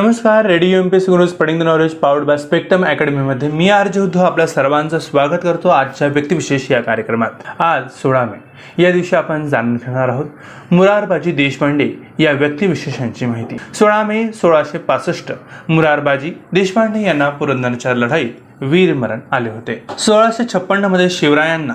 नमस्कार radio M P C gurus the knowledge powered by spectrum अकॅडमीमध्ये मी R J Uddhav आपल्या सर्वांचं स्वागत करतो आजच्या व्यक्तिविशेष या कार्यक्रमात. आज सोळा मे. या दिवशी आपण जाणून घेणार आहोत मुरारबाजी देशपांडे या व्यक्तिविशेषांची माहिती. सोळा मे सोळाशे पासष्ट मुरारबाजी देशपांडे यांना पुरंदरच्या लढाईत वीरमरण आले होते. सोळाशे छप्पन्नमध्ये शिवरायांना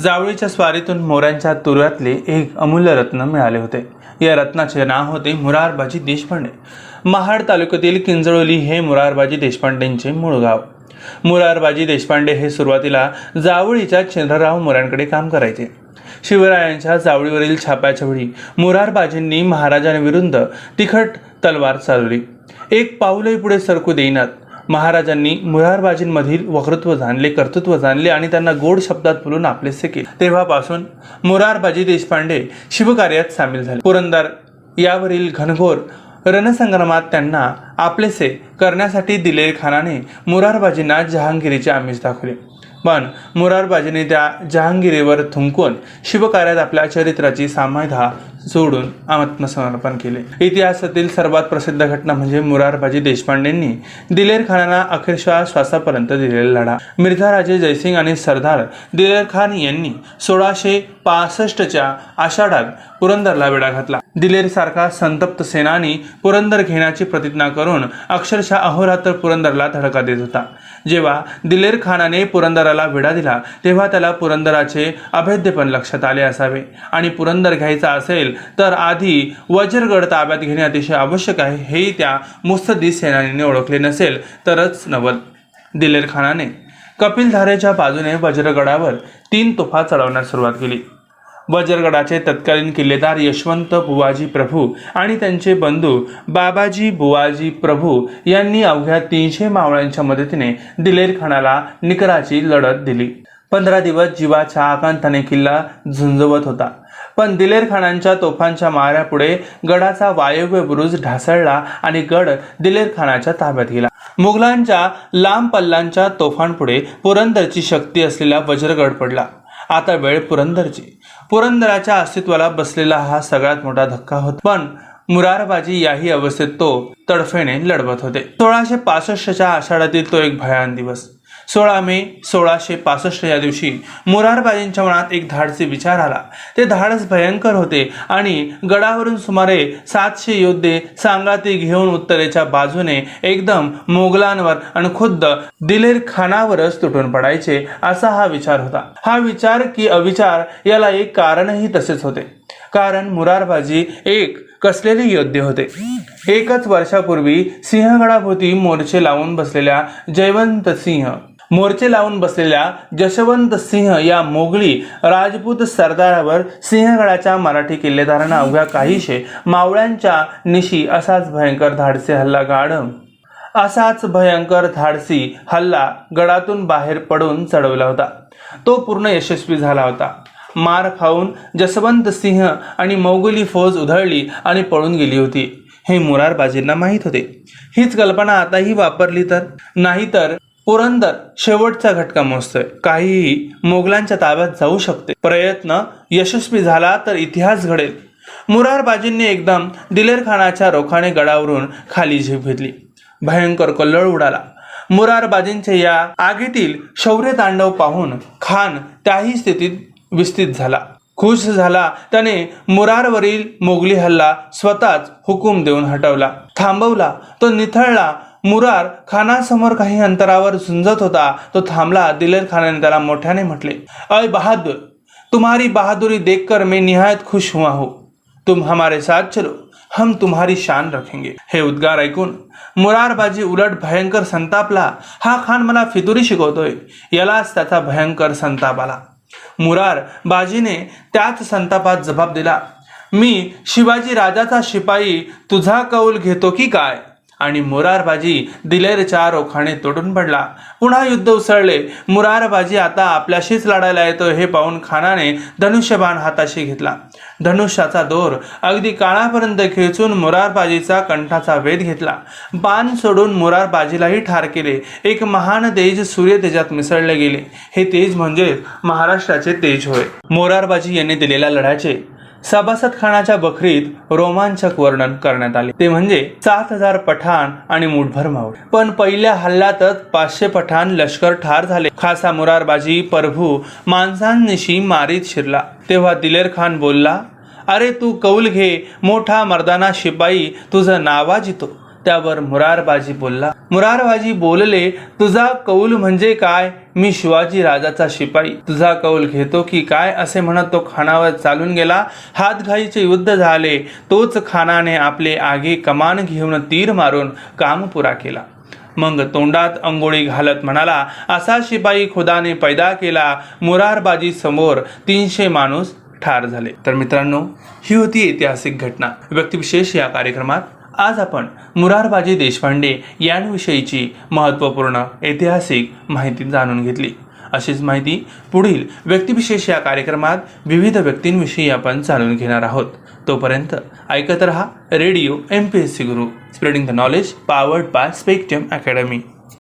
जावळीच्या स्वारीतून मोऱ्यांच्या तुरातले एक अमूल्य रत्न मिळाले होते. या रत्नाचे नाव होते मुरारबाजी देशपांडे. महाड तालुक्यातील किंजळोली हे मुरारबाजी देशपांडेंचे मूळ गाव. मुरारबाजी देशपांडे हे सुरुवातीला जावळीच्या चंद्रराव मोऱ्यांकडे काम करायचे. शिवरायांच्या जावळीवरील छाप्याच्या वेळी मुरारबाजींनी महाराजांविरुद्ध तिखट तलवार चालवली. एक पाऊलही पुढे सरकू देईनात. महाराजांनी मुरारबाजींमधील वक्तृत्व जाणले कर्तृत्व जाणले आणि त्यांना गोड शब्दात बोलून आपलेसे केले. तेव्हापासून मुरारबाजी देशपांडे शिवकार्यात सामील झाले. पुरंदर यावरील घनघोर रणसंग्रामात त्यांना आपलेसे करण्यासाठी दिलेर खानाने मुरारबाजींना जहांगीरीचे आमिष दाखवले. पण मुरारबाजीने त्या जहांगीरीवर थुंकून शिवकार्यात आपल्या चरित्राची सामायधा सोडून आत्मसमर्पण केले. इतिहासातील सर्वात प्रसिद्ध घटना म्हणजे मुरारबाजी देशपांडेंनी दिलेर खानाला अखेरशा श्वासापर्यंत दिलेला लढा. मिर्झा राजे जयसिंग आणि सरदार दिलेर खान यांनी सोळाशे पासष्टच्या आषाढात पुरंदरला वेढा घातला. दिलेरसारखा संतप्त सेनानी पुरंदर घेण्याची प्रतिज्ञा करून अक्षरशः अहोरात्र पुरंदरला धडका देत होता. जेव्हा दिलेर खानाने पुरंदराला विडा दिला तेव्हा त्याला पुरंदराचे अभेद्यपण लक्षात आले असावे. आणि पुरंदर घ्यायचा असेल तर आधी वज्रगड ताब्यात घेणे अतिशय आवश्यक आहे हेही त्या मुस्तदी सेनानीने ओळखले नसेल तरच नवल. दिलेर खानाने कपिलधारेच्या बाजूने वज्रगडावर तीन तोफा चढवण्यास सुरुवात केली. वज्रगडाचे तत्कालीन किल्लेदार यशवंत बुवाजी प्रभू आणि त्यांचे बंधू बाबाजी बुवाजी प्रभू यांनी अवघ्या तीनशे मावळ्यांच्या मदतीने दिलेर खानाला निकराची लढत दिली. पंधरा दिवस जीवाच्या आकांताने किल्ला झुंजवत होता. पण दिलेर खानांच्या तोफांच्या माऱ्यापुढे गडाचा वायव्य बुरुज ढासळला आणि गड दिलेर खानाच्या ताब्यात गेला. मुघलांच्या लांब पल्ल्यांच्या तोफांपुढे पुरंदरची शक्ती असलेला वज्रगड पडला. आता वेळ पुरंदरची. पुरंदराच्या अस्तित्वाला बसलेला हा सगळ्यात मोठा धक्का होता. पण मुरारबाजी याही अवस्थेत तो तडफेने लढवत होते. सोळाशे पासष्टच्या आषाढातील तो एक भयान दिवस. सोळा मे सोळाशे पासष्ट या दिवशी मुरारबाजींच्या मनात एक धाडसी विचार आला. ते धाडस भयंकर होते आणि गडावरून सुमारे सातशे योद्धे सांगाती घेऊन उत्तरेच्या बाजूने एकदम मोगलांवर आणि खुद्द दिलेर खानावरच तुटून पडायचे असा हा विचार होता. हा विचार की अविचार याला एक कारणही तसेच होते. कारण मुरारबाजी एक कसलेले योद्धे होते. एकच वर्षापूर्वी सिंहगडाभोवती मोर्चे लावून बसलेल्या जयवंत सिंह मोर्चे लावून बसलेल्या जशवंत सिंह या मोगली राजपूत सरदारावर सिंहगडाच्या मराठी किल्लेदारांना अवघ्या काहीशे मावळ्यांच्या निशी असाच भयंकर धाडसे हल्ला गाडम असाच भयंकर धाडसी हल्ला गडातून बाहेर पडून चढवला होता. तो पूर्ण यशस्वी झाला होता. मार खाऊन जसवंत सिंह आणि मौगली फौज उधळली आणि पळून गेली होती. हे मुरारबाजींना माहीत होते. हीच कल्पना आताही वापरली तर? नाहीतर पुरंदर शेवटचा घटका मोजतोय. काहीही मोगलांच्या ताब्यात जाऊ शकते. प्रयत्न यशस्वी झाला तर इतिहास घडेल. मुरारबाजींनी एकदम दिलेर खानाच्या रोखाने गडावरून खाली झेप घेतली. भयंकर कल्लोळ उडाला. मुरारबाजींचे या आगीतील शौर्य तांडव पाहून खान त्याही स्थितीत विस्तृत झाला. खुश झाला. त्याने मुरारवरील मोगली हल्ला स्वतःच हुकूम देऊन हटवला. थांबवला. तो निथळला. मुरार खानासमोर काही अंतरावर झुंजत होता. तो थांबला. दिलेर खानाने त्याला मोठ्याने म्हटले अय बहादूर तुम्हारी बहादुरी देखकर मैं निहायत खुश हुआ हूँ. तुम हमारे साथ चलो. हम तुम्हारी शान रखेंगे. हे उद्गार ऐकून मुरारबाजी उलट भयंकर संतापला. हा खान मला फितुरी शिकवतोय. यालाच त्याचा भयंकर संताप आला. मुरार बाजीने त्याच संतापात जबाब दिला मी शिवाजी राजाचा शिपाई तुझा कौल घेतो की काय? आणि मुरारबाजी दिलेरच्या रोखाने तुटून पडला. पुन्हा युद्ध उसळले. मुरारबाजी आता आपल्याशीच लढायला येतो हे पाहून खानाने धनुष्यबाण हाताशी घेतला. धनुष्याचा दोर अगदी काळापर्यंत खेचून मुरारबाजीचा कंठाचा वेध घेतला. बाण सोडून मुरारबाजीलाही ठार केले. एक महान तेज सूर्य तेजात मिसळले गेले. हे तेज म्हणजे महाराष्ट्राचे तेज होय. मोरारबाजी यांनी दिलेल्या लढ्याचे सभासद खानाच्या बखरीत रोमांचक वर्णन करण्यात आले. ते म्हणजे सात हजार पठाण आणि मुठभर मावळे. पण पहिल्या हल्ल्यातच पाचशे पठाण लष्कर ठार झाले. खासा मुरारबाजी प्रभू माणसांनिशी मारीत शिरला. तेव्हा दिलेर खान बोलला अरे तू कौल घे मोठा मर्दाना शिपाई तुझं नावा जितो. त्यावर मुरारबाजी बोलला. मुरारबाजी बोलले तुझा कौल म्हणजे काय? मी शिवाजी राजाचा शिपाई. तुझा कौल घेतो की काय? असे म्हणत तो खानावर चालून गेला. हातघाईचे युद्ध झाले. तोच खानाने आपले आगे कमान घेऊन तीर मारून काम पुरा केला. मग तोंडात अंगोळी घालत म्हणाला असा शिपाई खुदाने पैदा केला. मुरारबाजी समोर तीनशे माणूस ठार झाले. तर मित्रांनो ही होती ऐतिहासिक घटना. व्यक्तिविशेष या कार्यक्रमात आज आपण मुरारबाजी देशपांडे यांविषयीची महत्त्वपूर्ण ऐतिहासिक माहिती जाणून घेतली. अशीच माहिती पुढील व्यक्तिविशेष या कार्यक्रमात विविध व्यक्तींविषयी आपण जाणून घेणार आहोत. तोपर्यंत ऐकत रहा radio M P S C guru. Spreading the knowledge powered by spectrum academy